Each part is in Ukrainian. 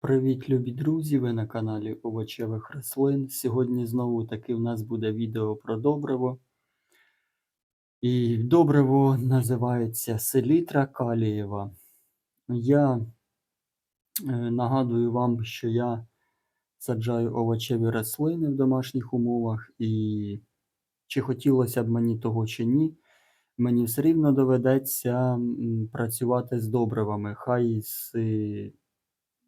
Привіт, любі друзі! Ви на каналі Овочевих рослин. Сьогодні знову таки в нас буде відео про добриво. І добриво називається селітра калієва. Я е, нагадую вам, що я саджаю овочеві рослини в домашніх умовах, і чи хотілося б мені того чи ні, мені все рівно доведеться працювати з добривами. Хай з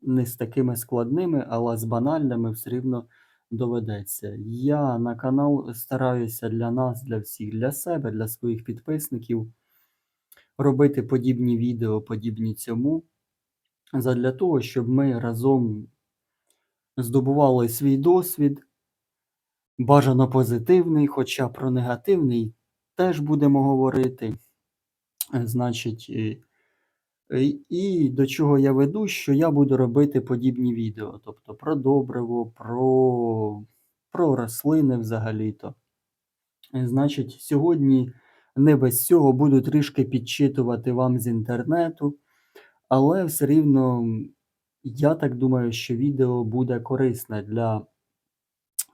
не з такими складними, але з банальними все рівно доведеться. Я на канал стараюся для нас, для всіх, для себе, для своїх підписників робити подібні відео, подібні цьому, задля того, щоб ми разом здобували свій досвід, бажано позитивний, хоча про негативний теж будемо говорити. Значить, Е, і до чого я веду, що я буду робити подібні відео, тобто про добриво, про про рослини взагалі-то. Е, значить, сьогодні не без цього буду трішки підчитувати вам з інтернету, але все рівно, я так думаю, що відео буде корисне для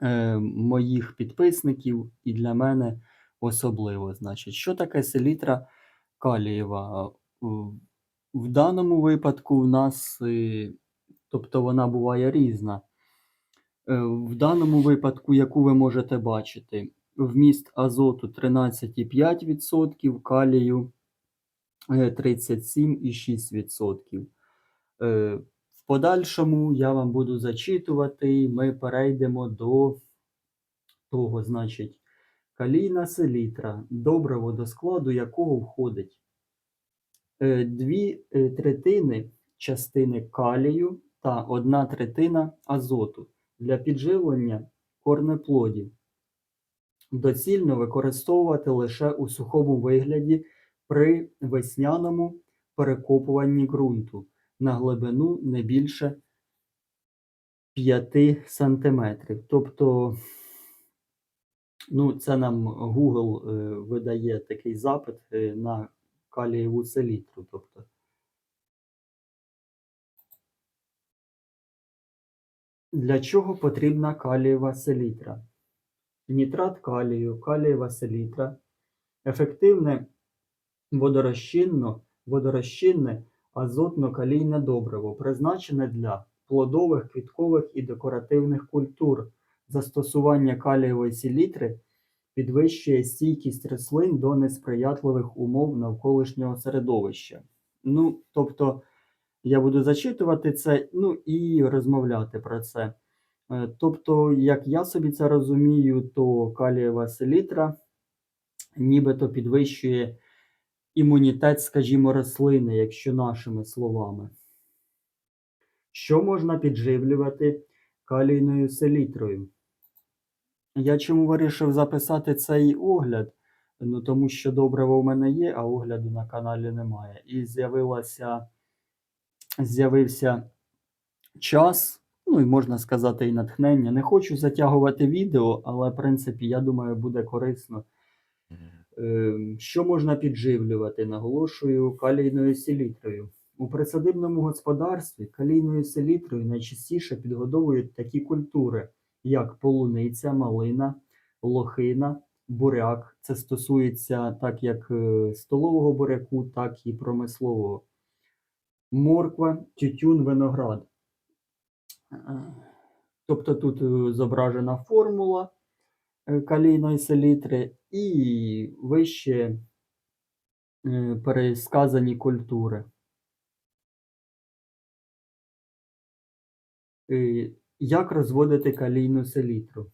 е, моїх підписників і для мене особливо. Значить, що таке селітра калієва? В даному випадку в нас, е, тобто вона буває різна. Е, в даному випадку, яку ви можете бачити, вміст азоту 13,5%, калію 37,6%. Е, в подальшому я вам буду зачитувати, ми перейдемо до того, значить, калійна селітра, добриво до складу якого входить Е, дві е, третини частини калію та одна третина азоту для підживлення корнеплодів. Доцільно використовувати лише у сухому вигляді при весняному перекопуванні ґрунту на глибину не більше 5 см. Тобто, ну, це нам Google е, видає такий запит на калієву селітру. Тобто. Для чого потрібна калієва селітра? Нітрат калію, калієва селітра, ефективне водорозчинно, водорозчинне азотно-калійне добриво, призначене для плодових, квіткових і декоративних культур. Застосування калієвої селітри підвищує стійкість рослин до несприятливих умов навколишнього середовища. Ну, тобто, я буду зачитувати це, ну і розмовляти про це. Е, тобто, як я собі це розумію, то калієва селітра нібито підвищує імунітет, скажімо, рослини, якщо нашими словами. Що можна підживлювати калійною селітрою? Я чому вирішив записати цей огляд? Ну, Тому що добриво в мене є, а огляду на каналі немає. І з'явилося, з'явився час, ну і можна сказати, і натхнення. Не хочу затягувати відео, але, в принципі, я думаю, буде корисно. Ем, що можна підживлювати? Наголошую калійною селітрою. У присадибному господарстві калійною селітрою найчастіше підгодовують такі культури як полуниця, малина, лохина, буряк. Це стосується так як е, столового буряку, так і промислового. Морква, тютюн, виноград. Тобто тут е, зображена формула е, калійної селітри і вище пересказані культури. Як розводити калійну селітру?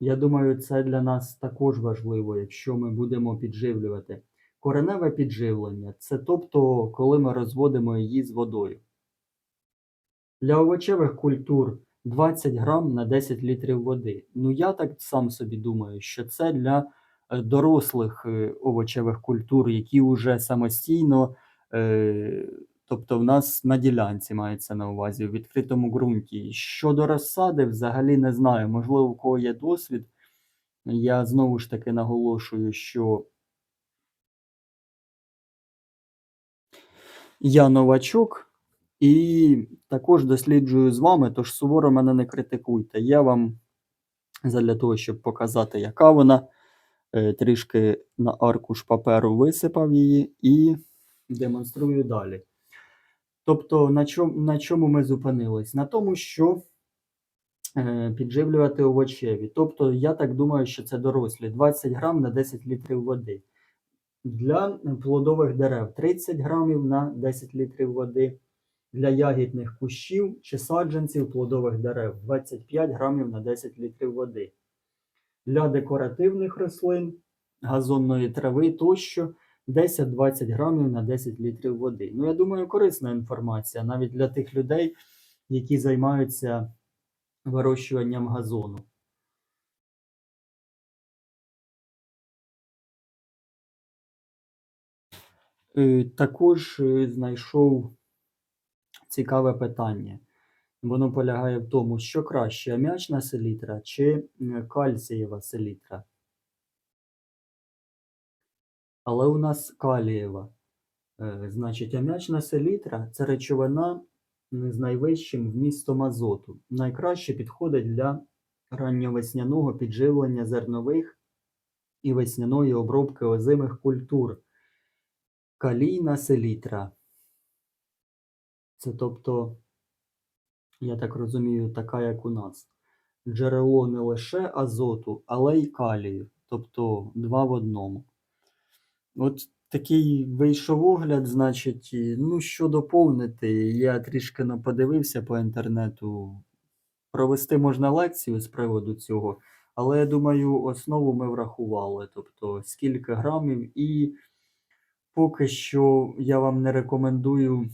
Я думаю, це для нас також важливо, якщо ми будемо підживлювати. Кореневе підживлення це тобто, коли ми розводимо її з водою. Для овочевих культур 20 грам на 10 літрів води. Ну, я так сам собі думаю, що це для е, дорослих е, овочевих культур, які вже самостійно е, Тобто в нас на ділянці мається на увазі в відкритому ґрунті. Щодо розсади, взагалі не знаю. Можливо, у кого є досвід. Я знову ж таки наголошую, що я новачок І також досліджую з вами, тож суворо мене не критикуйте. Я вам задля того, щоб показати, яка вона, е, трішки на аркуш паперу висипав її і демонструю далі. Тобто, на чому, на чому ми зупинились? На тому, що е, підживлювати овочеві. Тобто, я так думаю, що це дорослі 20 грам на 10 літрів води. Для плодових дерев 30 грамів на 10 літрів води. Для ягідних кущів чи саджанців плодових дерев 25 грамів на 10 літрів води. Для декоративних рослин, газонної трави тощо 10-20 грамів на 10 літрів води. Ну, я думаю, корисна інформація навіть для тих людей, які займаються вирощуванням газону. Е, Також е, знайшов цікаве питання. Воно полягає в тому, що краще ам'ячна селітра чи кальцієва селітра. Але у нас калієва. Е, Значить, ам'ячна селітра це речовина з найвищим вмістом азоту. Найкраще підходить для ранньовесняного підживлення зернових і весняної обробки озимих культур. Калійна селітра. Це тобто, я так розумію, така, як у нас. Джерело не лише азоту, але й калію. Тобто два в одному. От такий вийшов огляд, значить, ну, що доповнити, я трішки ну, подивився по інтернету. Провести можна лекцію з приводу цього, але я думаю, основу ми врахували. Тобто, скільки грамів, і поки що я вам не рекомендую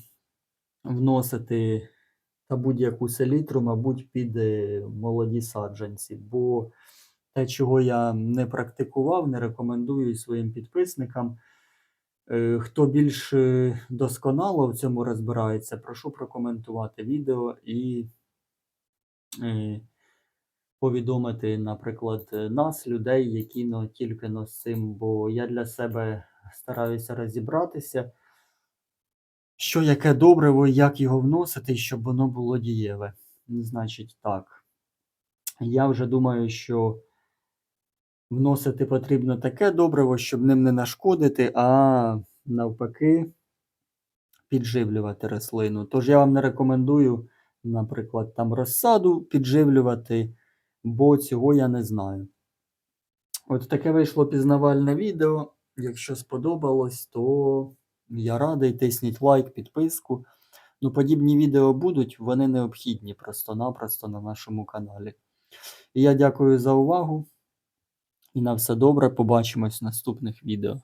вносити та будь-яку селітру, мабуть, під е, молоді саджанці. Бо те, чого я не практикував, не рекомендую своїм підписникам. Е, Хто більш е, досконало в цьому розбирається, прошу прокоментувати відео і е, повідомити, наприклад, нас, людей, які ну, тільки ну, з цим, бо я для себе стараюся розібратися, що яке добриво, як його вносити, щоб воно було дієве. Значить, так. Я вже думаю, що вносити потрібно таке добриво, щоб ним не нашкодити, а навпаки підживлювати рослину. Тож я вам не рекомендую, наприклад, там розсаду підживлювати, бо цього я не знаю. От таке вийшло пізнавальне відео. Якщо сподобалось, то я радий, тисніть лайк, підписку. Ну, подібні відео будуть, вони необхідні просто-напросто на нашому каналі. І я дякую за увагу. І на все добре. Побачимось в наступних відео.